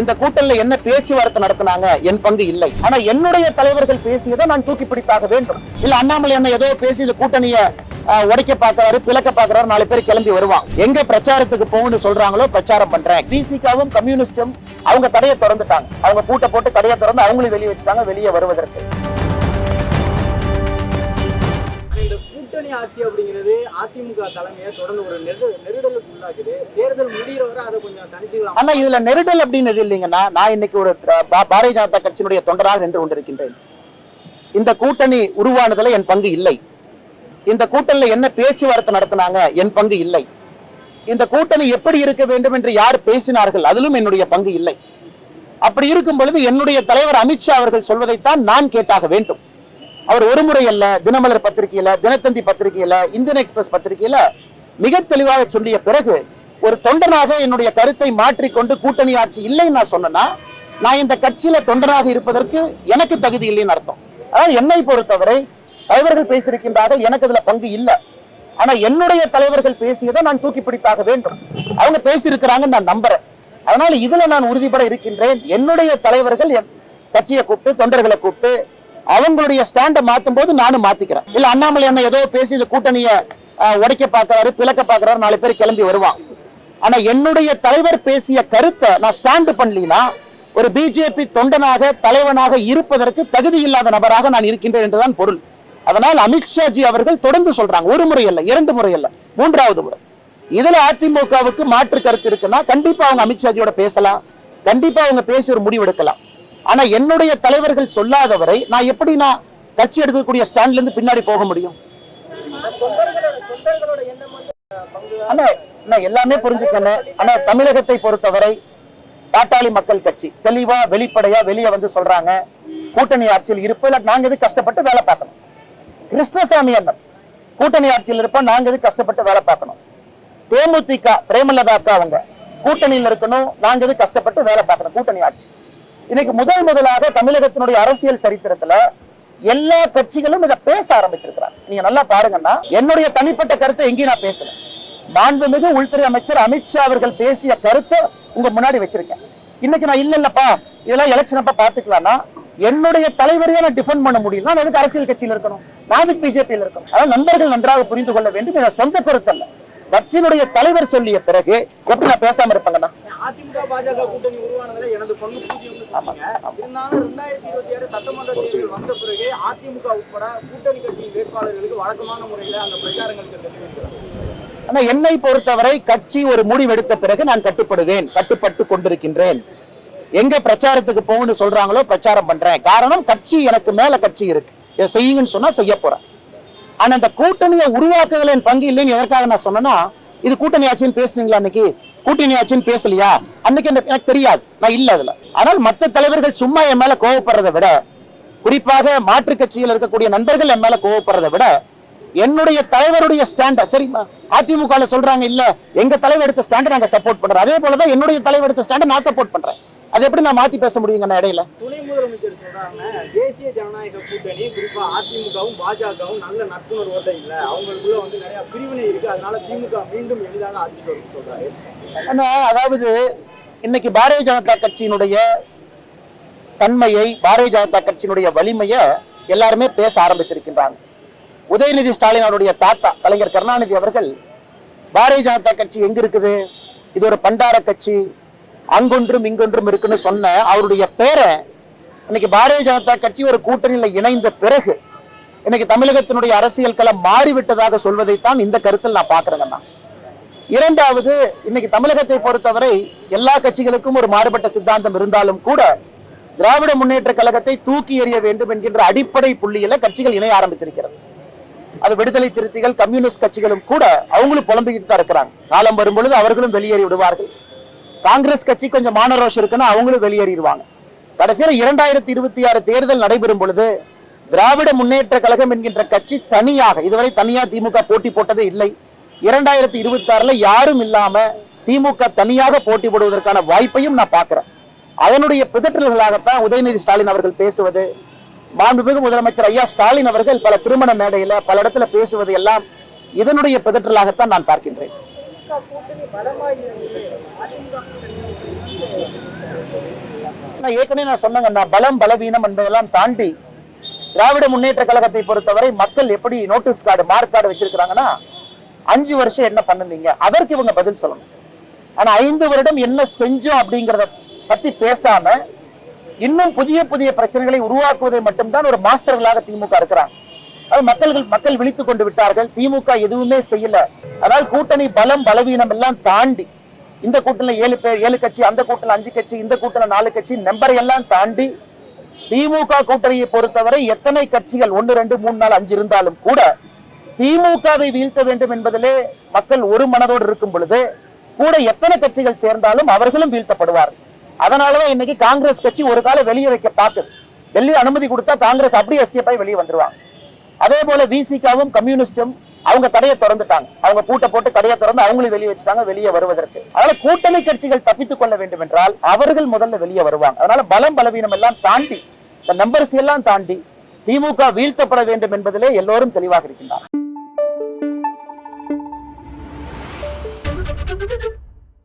இந்த கூட்டத்தில் என்ன பேச்சுவார்த்தை நடத்தினாங்க? என் பங்கு இல்லை. ஆனா என்னுடைய தலைவர்கள் பேசியதை நான் தூக்கி பிடித்தாக வேண்டும். இல்ல அண்ணாமலை என்ன ஏதோ பேசி இந்த கூட்டணிய உடைக்க பாக்குறாரு பிளக்க பாக்குறாரு நாலு பேர் கிளம்பி வருவான் எங்க பிரச்சாரத்துக்கு போகணும்னு சொல்றாங்களோ பிரச்சாரம் பண்றேன். பிசிகாவும் கம்யூனிஸ்டும் அவங்க கடையை திறந்துட்டாங்க. அவங்க கூட்ட போட்டு கடையை திறந்து அவங்களும் வெளியே வச்சுட்டாங்க வெளியே வருவதற்கு. கூட்டணி ஆட்சி அப்படிங்கிறது அதிமுக தலைமையை தொடர்ந்து ஒரு நெருடலுக்கு உள்ளாக்குது. தேர்தல் முடிகிற வரை அதை கொஞ்சம் தனிச்சுக்கலாம் ஆனா இதுல நெருடல் அப்படின்னு இல்லைங்கன்னா நான் இன்னைக்கு ஒரு பா- பாரதிய ஜனதா கட்சியினுடைய தொண்டராக நின்று கொண்டிருக்கின்றேன். இந்த கூட்டணி உருவானதுல என் பங்கு இல்லை. இந்த கூட்டணியில என்ன பேச்சுவார்த்தை நடத்தினாங்க என் பங்கு இல்லை. இந்த கூட்டணி எப்படி இருக்க வேண்டும் என்று யார் பேசினார்கள் அதிலும் என்னுடைய பங்கு இல்லை. அப்படி இருக்கும் பொழுது என்னுடைய தலைவர் அமித்ஷா அவர்கள் சொல்வதைத்தான் நான் கேட்டாக வேண்டும். அவர் ஒரு முறை அல்ல தினமலர் பத்திரிகையில தினத்தந்தி பத்திரிகையில இந்தியன் எக்ஸ்பிரஸ் பத்திரிகையில மிக தெளிவாக சொல்லிய பிறகு ஒரு தொண்டனாக என்னுடைய கருத்தை மாற்றிக்கொண்டு கூட்டணி ஆட்சி இல்லைன்னு நான் சொன்னேன்னா நான் இந்த கட்சியில தொண்டனாக இருப்பதற்கு எனக்கு தகுதி இல்லைன்னு அர்த்தம். அதாவது என்னை பொறுத்தவரை தலைவர்கள் பேசியிருக்கின்றார்கள் எனக்கு அதுல பங்கு இல்லை. ஆனா என்னுடைய தலைவர்கள் பேசியதை நான் தூக்கி பிடித்தாக வேண்டும். அவங்க பேசியிருக்கிறாங்கன்னு நான் நம்புறேன். அதனால இதுல நான் உறுதிப்பட இருக்கின்றேன். என்னுடைய தலைவர்கள் என் கட்சியை கூப்பிட்டு தொண்டர்களை கூப்பிட்டு அவங்களுடைய ஸ்டாண்டை மாத்தும் போது நானும் மாத்திக்கிறேன். இல்ல அண்ணாமலை அண்ணன் ஏதோ பேசி இந்த கூட்டணியை உடைக்க பார்க்கறாரு பிளக்க பார்க்கறாரு நாலு பேர் கிளம்பி வருவான். ஆனா என்னுடைய தலைவர் பேசிய கருத்தை நான் ஸ்டாண்ட் பண்ணலாம் ஒரு பிஜேபி தொண்டனாக தலைவனாக இருப்பதற்கு தகுதி இல்லாத நபராக நான் இருக்கின்றேன் என்றுதான் பொருள். அதனால் அமித்ஷாஜி அவர்கள் தொடர்ந்து சொல்றாங்க. ஒரு முறை அல்ல இரண்டு முறை அல்ல மூன்றாவது முறை. இதுல அதிமுகவுக்கு மாற்று கருத்து இருக்குன்னா கண்டிப்பா அவங்க அமித்ஷாஜியோட பேசலாம். கண்டிப்பா அவங்க பேசி ஒரு முடிவு எடுக்கலாம் ஆனா என்னுடைய தலைவர்கள் சொல்லாதவரை நான் எப்படி நான் கட்சி எடுக்கக்கூடிய ஸ்டாண்ட்ல இருந்து பின்னாடி போக முடியும்? ஆனா நான் எல்லாமே புரிஞ்சுக்கணும் ஆனா தமிழகத்தை பொறுத்தவரை பாட்டாளி மக்கள் கட்சி தெளிவா வெளிப்படையா வெளியே வந்து சொல்றாங்க. கூட்டணி ஆட்சியில் இருப்ப இல்லை நாங்க எது கஷ்டப்பட்டு வேலை பார்க்கணும்? கிருஷ்ணசாமி அண்ணன் கூட்டணி ஆட்சியில் இருப்ப நாங்க எது கஷ்டப்பட்டு வேலை பார்க்கணும்? தேமுதிக பிரேமலதா அக்கா அவங்க கூட்டணியில் இருக்கணும். நாங்க எது கஷ்டப்பட்டு வேலை பார்க்கணும்? கூட்டணி ஆட்சி. இன்னைக்கு முதல் முதலாக தமிழகத்தினுடைய அரசியல் சரித்திரத்துல எல்லா கட்சிகளும் இதை பேச ஆரம்பிச்சிருக்கிறாங்க. நீங்க நல்லா பாருங்கன்னா என்னுடைய தனிப்பட்ட கருத்தை எங்கேயும் நான் பேசல. மாண்புமிகு உள்துறை அமைச்சர் அமித்ஷா அவர்கள் பேசிய கருத்தை உங்க முன்னாடி வச்சிருக்கேன். இன்னைக்கு நான் இல்ல இல்லப்பா இதெல்லாம் எலெக்ஷன் அப்ப பாத்துக்கலாம்னா என்னுடைய தலைவரையே நான் டிஃபெண்ட் பண்ண முடியல. நான் எதுக்கு அரசியல் கட்சியில் இருக்கணும்? நான் பிஜேபியில் இருக்கணும். அதாவது நண்பர்கள் நன்றாக புரிந்து கொள்ள வேண்டும். இது சொந்த கருத்தல்ல. கட்சியினுடைய தலைவர் சொல்லிய பிறகு எப்படி நான் பேசாம இருப்பாங்கண்ணா அதிமுக பாஜக கூட்டணி உருவானதுல எனது பங்கு சொன்னீங்க. இருந்தாலும் ரெண்டாயிரத்தி இருபத்தி ஆறு சட்டமன்ற தேர்தல் வந்த பிறகு அதிமுக உட்பட கூட்டணி கட்சியின் வேட்பாளர்களுக்கு வழக்கமான முறையில அந்த பிரச்சாரங்களுக்கு சென்று வருகிறார் ஆனா என்னை பொறுத்தவரை கட்சி ஒரு முடிவெடுத்த பிறகு நான் கட்டுப்படுவேன் கட்டுப்பட்டு கொண்டிருக்கின்றேன். எங்க பிரச்சாரத்துக்கு போகணும்னு சொல்றாங்களோ பிரச்சாரம் பண்றேன். காரணம் கட்சி எனக்கு மேல கட்சி இருக்கு. இதை செய்யுங்கன்னு சொன்னா செய்ய போறேன். ஆனா அந்த கூட்டணியை உருவாக்குதல என் பங்கு இல்லைன்னு எதற்காக நான் சொன்னேன்னா இது கூட்டணி ஆட்சின்னு பேசுனீங்களா அன்னைக்கு? கூட்டணி பேசலையா? அன்னைக்கு எனக்கு தெரியாது. நான் இல்ல அதுல. ஆனால் மத்த தலைவர்கள் சும்மா என் மேல கோவப்படுறதை விட குறிப்பாக மாற்று கட்சியில் இருக்கக்கூடிய நண்பர்கள் என் மேல கோவப்படுறதை விட என்னுடைய தலைவருடைய ஸ்டாண்ட சரிமா அதிமுக சொல்றாங்க இல்ல எங்க தலைவர் எடுத்த ஸ்டாண்ட நாங்க சப்போர்ட் பண்றோம். அதே போலதான் என்னுடைய தலைவர் எடுத்த ஸ்டாண்ட நான் சப்போர்ட் பண்றேன். அது எப்படி நான் மாத்தி பேச முடியுங்க நான் இடையில? துணை முதலமைச்சர் சொல்றாங்க தேசிய ஜனநாயக கூட்டணி குறிப்பா அதிமுகவும் பாஜகவும் நல்ல நட்புணர்வோட இல்ல. அவங்களுக்குள்ள வந்து நிறைய பிரிவினை இருக்கு. அதனால திமுக மீண்டும் எளிதாக ஆட்சிக்கு வரும்னு சொல்றாரு. ஆனா அதாவது இன்னைக்கு பாரதிய ஜனதா கட்சியினுடைய தன்மையை பாரதிய ஜனதா கட்சியினுடைய வலிமையை எல்லாருமே பேச ஆரம்பித்திருக்கின்றாங்க. உதயநிதி ஸ்டாலின் அவருடைய தாத்தா கலைஞர் கருணாநிதி அவர்கள் பாரதிய ஜனதா கட்சி எங்க இருக்குது? இது ஒரு பண்டார கட்சி. அங்கொன்றும் இங்கொன்றும் இருக்குன்னு சொன்ன அவருடைய பேரை இன்னைக்கு பாரதிய ஜனதா கட்சி ஒரு கூட்டணியில இணைந்த பிறகு இன்னைக்கு தமிழகத்தினுடைய அரசியல் களம் மாறிவிட்டதாக சொல்வதைத்தான் இந்த கருத்தில் நான் பார்க்குறேங்கண்ணா இரண்டாவது இன்னைக்கு தமிழகத்தை பொறுத்தவரை எல்லா கட்சிகளுக்கும் ஒரு மாறுபட்ட சித்தாந்தம் இருந்தாலும் கூட திராவிட முன்னேற்ற கழகத்தை தூக்கி எறிய வேண்டும் என்கின்ற அடிப்படை புள்ளியில கட்சிகள் இணைய ஆரம்பித்திருக்கிறது. அது விடுதலை திருத்திகள் கம்யூனிஸ்ட் கட்சிகளும் கூட அவங்களும் புலம்பிக்கிட்டு தான் இருக்கிறாங்க. காலம் வரும் பொழுது அவர்களும் வெளியேறி விடுவார்கள். காங்கிரஸ் கட்சி கொஞ்சம் மானரோஷம் இருக்குன்னா அவங்களும் வெளியேறிடுவாங்க. கடைசியில் இரண்டாயிரத்தி இருபத்தி ஆறு தேர்தல் நடைபெறும் பொழுது திராவிட முன்னேற்ற கழகம் என்கின்ற கட்சி தனியாக இதுவரை தனியா திமுக போட்டி போட்டதே இல்லை. இரண்டாயிரத்தி இருபத்தி ஆறுல யாரும் இல்லாம திமுக தனியாக போட்டி போடுவதற்கான வாய்ப்பையும் நான் பார்க்கிறேன். அதனுடைய பிதற்றல்களாகத்தான் உதயநிதி ஸ்டாலின் அவர்கள் பேசுவது மாண்புமிகு முதலமைச்சர் ஐயா ஸ்டாலின் அவர்கள் பல திருமண மேடையில பல இடத்துல பேசுவது எல்லாம் இதனுடைய பிதற்றலாகத்தான் நான் பார்க்கின்றேன். கூட்டணி பலமாகி நான் ஏற்கனவே நான் சொன்னேங்கண்ணா பலம் பலவீனம் என்பதெல்லாம் தாண்டி திராவிட முன்னேற்ற கழகத்தை பொறுத்தவரை மக்கள் எப்படி நோட்டீஸ் கார்டு மார்க் கார்டு வச்சிருக்காங்கன்னா அஞ்சு வருஷம் என்ன பண்ணுனீங்க அதற்கு இவங்க பதில் சொல்லணும். ஆனா ஐந்து வருடம் என்ன செஞ்சோம் அப்படிங்கறத பத்தி பேசாம இன்னும் புதிய புதிய பிரச்சனைகளை உருவாக்குவதை மட்டும்தான் ஒரு மாஸ்டர்களாக திமுக இருக்கிறாங்க. மக்கள்கள் மக்கள் விழித்துக் கொண்டு விட்டார்கள். திமுக எதுவுமே செய்யல. அதனால் கூட்டணி பலம் பலவீனம் எல்லாம் தாண்டி இந்த கூட்டணி ஏழு பேர் ஏழு கட்சி அந்த கூட்டணி அஞ்சு கட்சி இந்த கூட்டணி நாலு கட்சி நம்பரை எல்லாம் தாண்டி திமுக கூட்டணியை பொறுத்தவரை எத்தனை கட்சிகள் ஒன்னு ரெண்டு மூணு நாலு அஞ்சு இருந்தாலும் கூட திமுகவை வீழ்த்த வேண்டும் என்பதிலே மக்கள் ஒரு மனதோடு இருக்கும் பொழுது கூட எத்தனை கட்சிகள் சேர்ந்தாலும் அவர்களும் வீழ்த்தப்படுவார் அதனாலதான் இன்னைக்கு காங்கிரஸ் கட்சி ஒரு காலம் வெளியே வைக்க பார்க்குது. டெல்லி அனுமதி கொடுத்தா காங்கிரஸ் அப்படியே எஸ்கேப் ஆகி வெளியே வந்துருவாங்க. அதே போல விசிகாவும் கம்யூனிஸ்டும் அவங்க கடையை திறந்துட்டாங்க. அவங்க பூட்டை போட்டு கடையை திறந்து அவங்களும் வெளியே வச்சுட்டாங்க வெளியே வருவதற்கு. அதனால கூட்டணி கட்சிகள் தப்பித்துக் கொள்ள வேண்டும் என்றால் அவர்கள் முதல்ல வெளியே வருவாங்க. அதனால பலம் பலவீனம் எல்லாம் தாண்டி இந்த நம்பர்ஸ் எல்லாம் தாண்டி திமுக வீழ்த்தப்பட வேண்டும் என்பதிலே எல்லோரும் தெளிவாக இருக்கின்றார்